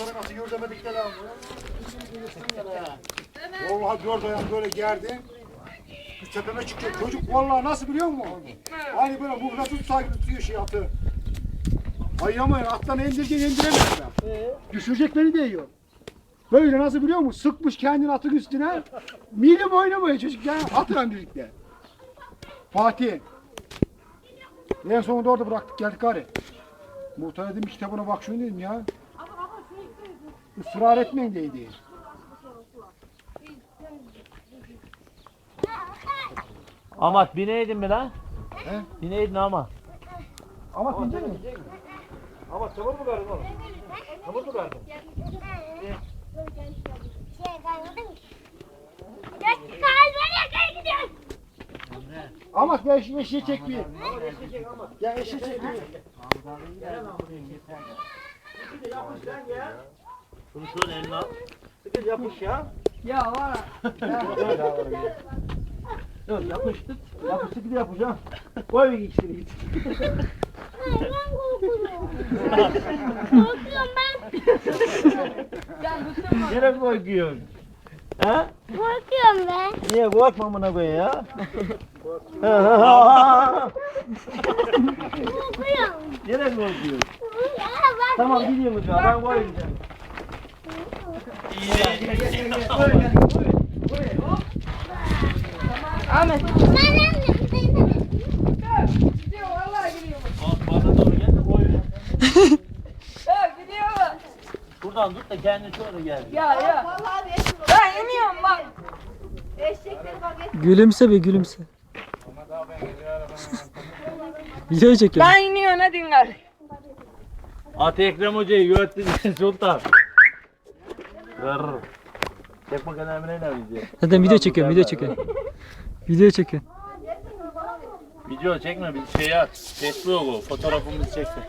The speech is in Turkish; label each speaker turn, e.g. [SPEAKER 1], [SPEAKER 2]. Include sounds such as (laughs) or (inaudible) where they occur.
[SPEAKER 1] Muhtarı nasıl gör demedik de lan. Vallahi dört ayağım böyle gerdi. Bir tepeme çıkacak. Çocuk vallahi nasıl biliyor musun? Hani böyle muhlasız sahibi tutuyor şey atı. Ayıramayın. Attan indirgen indiremiyor ben. Düşürecek beni değiyor. Böyle nasıl biliyor musun? Sıkmış kendini atın üstüne. Milim oynamıyor çocuk ya. Atla birlikte. Fatih. En sonunda orada bıraktık geldik gari. Muhtar dedim kitabına bak şunu dedim ya. Israr etmeyin deydi.
[SPEAKER 2] Amat bineydin mi lan?
[SPEAKER 1] He?
[SPEAKER 2] Bineydin ama.
[SPEAKER 1] Ama binecek mi?
[SPEAKER 2] Ama çamur mu verdin oğlum? Çamur mu verdin?
[SPEAKER 1] Ama gel şu eşeği çek bir. Gel eşeği çek bir.
[SPEAKER 2] Şunu şöyle eline al. Sıkı yapış ya.
[SPEAKER 3] Ya var.
[SPEAKER 2] Yok yapıştır. Yapıştır bir de yapacağım. Koy bir ikisini git.
[SPEAKER 4] Korkuyorum ben. (laughs)
[SPEAKER 2] Nereye korkuyorsun? He?
[SPEAKER 4] Korkuyorum ben.
[SPEAKER 2] Niye korkma amına koy ya?
[SPEAKER 4] Korkuyorum.
[SPEAKER 2] Nereye korkuyorsun?
[SPEAKER 4] Ya bak.
[SPEAKER 2] Tamam gidiyorum ya ben koyacağım.
[SPEAKER 3] Ahmet.
[SPEAKER 2] Buradan tut da kendini şöyle gel.
[SPEAKER 3] Ya ya. Ben iniyorum bak.
[SPEAKER 5] Gülümse be gülümse. Video çekiyorum.
[SPEAKER 3] Ben iniyorum hadi gari.
[SPEAKER 2] At Ekrem Hoca'yı gördün (laughs) Sultan. Ver. Çek bakalım Emre ne bizi.
[SPEAKER 5] Zaten video çekiyorum, video çekiyorum. Video çekiyorum.
[SPEAKER 2] Video çekme bir şey at. Facebook'u fotoğrafımızı çeksin.